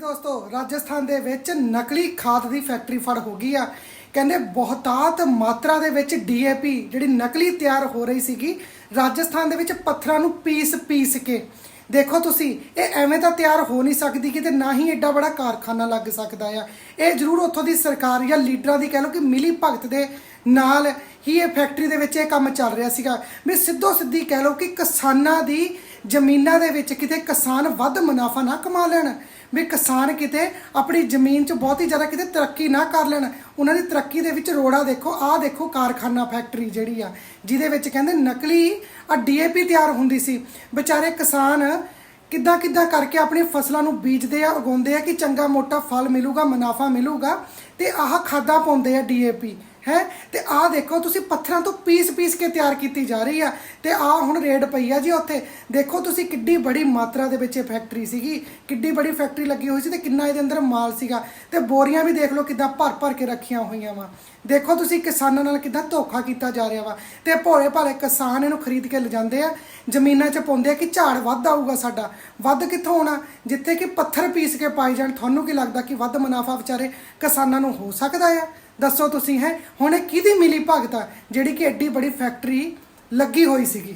ਦੋਸਤੋ, ਰਾਜਸਥਾਨ ਦੇ ਵਿੱਚ ਨਕਲੀ ਖਾਦ ਦੀ ਫੈਕਟਰੀ ਫੜ ਹੋ ਗਈ ਆ। ਕਹਿੰਦੇ ਬਹੁਤਾਤ ਮਾਤਰਾ ਦੇ ਵਿੱਚ ਡੀਏਪੀ ਜਿਹੜੀ ਨਕਲੀ ਤਿਆਰ ਹੋ ਰਹੀ ਸੀਗੀ, ਰਾਜਸਥਾਨ ਦੇ ਵਿੱਚ ਪੱਥਰਾਂ ਨੂੰ ਪੀਸ ਪੀਸ ਕੇ। ਦੇਖੋ ਤੁਸੀਂ, ਇਹ ਐਵੇਂ ਤਾਂ ਤਿਆਰ ਹੋ ਨਹੀਂ ਸਕਦੀ ਕਿ ਨਾ ਹੀ ਐਡਾ ਬੜਾ ਕਾਰਖਾਨਾ ਲੱਗ ਸਕਦਾ ਆ। ਇਹ ਜ਼ਰੂਰ ਉੱਥੋਂ ਦੀ ਸਰਕਾਰ ਜਾਂ ਲੀਡਰਾਂ ਦੀ ਕਹਿ ਲਓ ਕਿ ਮਿਲੀ ਭਗਤ ਦੇ ਨਾਲ ਹੀ ਇਹ ਫੈਕਟਰੀ ਦੇ ਵਿੱਚ ਇਹ ਕੰਮ ਚੱਲ ਰਿਹਾ ਸੀਗਾ। ਵੀ ਸਿੱਧੋ ਸਿੱਧੀ ਕਹਿ ਲਓ ਕਿ ਕਿਸਾਨਾਂ ਦੀ ਜ਼ਮੀਨਾਂ ਦੇ ਵਿੱਚ ਕਿਤੇ ਕਿਸਾਨ ਵੱਧ ਮੁਨਾਫਾ ਨਾ ਕਮਾ ਲੈਣ, ਵੀ ਕਿਸਾਨ ਕਿਤੇ ਆਪਣੀ ਜ਼ਮੀਨ 'ਚ ਬਹੁਤ ਹੀ ਜ਼ਿਆਦਾ ਕਿਤੇ ਤਰੱਕੀ ਨਾ ਕਰ ਲੈਣ। ਉਹਨਾਂ ਦੀ ਤਰੱਕੀ ਦੇ ਵਿੱਚ ਰੋੜਾ ਦੇਖੋ, ਆਹ ਦੇਖੋ ਕਾਰਖਾਨਾ ਫੈਕਟਰੀ ਜਿਹੜੀ ਆ, ਜਿਹਦੇ ਵਿੱਚ ਕਹਿੰਦੇ ਨਕਲੀ ਆ ਡੀਏਪੀ ਤਿਆਰ ਹੁੰਦੀ ਸੀ। ਵਿਚਾਰੇ ਕਿਸਾਨ ਕਿੱਦਾਂ ਕਿੱਦਾਂ ਕਰਕੇ ਆਪਣੀ ਫਸਲਾਂ ਨੂੰ ਬੀਜਦੇ ਆ, ਉਗਾਉਂਦੇ ਆ ਕਿ ਚੰਗਾ ਮੋਟਾ ਫਲ ਮਿਲੂਗਾ, ਮੁਨਾਫਾ ਮਿਲੂਗਾ। ਤੇ ਆਹ ਖਾਦਾਂ ਪਾਉਂਦੇ ਆ ਡੀਏਪੀ ਹੈ? ਤੇ ਆਹ ਦੇਖੋ, ਤੁਸੀਂ ਪੱਥਰਾਂ ਤੋਂ ਪੀਸ ਪੀਸ ਕੇ ਤਿਆਰ ਕੀਤੀ ਜਾ ਰਹੀ ਆ। ਤੇ ਆਹ ਹੁਣ ਰੇਡ ਪਈ ਆ ਜੀ ਉੱਥੇ। ਦੇਖੋ, ਤੁਸੀਂ ਕਿੱਡੀ ਬੜੀ ਮਾਤਰਾ ਦੇ ਵਿੱਚ ਇਹ ਫੈਕਟਰੀ ਸੀਗੀ। ਕਿੱਡੀ ਬੜੀ ਫੈਕਟਰੀ ਲੱਗੀ ਹੋਈ ਸੀ ਤੇ ਕਿੰਨਾ ਇਹਦੇ ਅੰਦਰ ਮਾਲ ਸੀਗਾ। ਤੇ ਬੋਰੀਆਂ ਵੀ ਦੇਖ ਲਓ, ਕਿੱਦਾਂ ਭਰ ਭਰ ਕੇ ਰੱਖੀਆਂ ਹੋਈਆਂ ਵਾ। ਦੇਖੋ, ਤੁਸੀਂ ਕਿਸਾਨਾਂ ਨਾਲ ਕਿੱਦਾਂ ਧੋਖਾ ਕੀਤਾ ਜਾ ਰਿਹਾ ਵਾ। ਤੇ ਭੋਲੇ ਭਾਲੇ ਕਿਸਾਨ ਇਹਨੂੰ ਖਰੀਦ ਕੇ ਲਿਜਾਂਦੇ ਆ। ਜ਼ਮੀਨਾਂ 'ਚ ਪਾਉਂਦੇ ਆ ਕਿ ਝਾੜ ਵੱਧ ਆਊਗਾ ਸਾਡਾ। ਵੱਧ ਕਿੱਥੋਂ ਆਉਣਾ ਜਿੱਥੇ ਕਿ ਪੱਥਰ ਪੀਸ ਕੇ ਪਾਈ ਜਾਣ, ਤੁਹਾਨੂੰ ਕੀ ਲੱਗਦਾ ਕਿ ਵੱਧ ਮੁਨਾਫਾ ਵਿਚਾਰੇ ਕਿਸਾਨਾਂ ਨੂੰ ਨੂੰ ਹੋ ਸਕਦਾ ਆ? ਦੱਸੋ ਤੁਸੀਂ ਹੈ। ਹੁਣ ਇਹ ਕਿਹਦੀ ਮਿਲੀ ਭਗਤ ਆ, ਜਿਹੜੀ ਕਿ ਐਡੀ ਬੜੀ ਫੈਕਟਰੀ ਲੱਗੀ ਹੋਈ ਸੀਗੀ?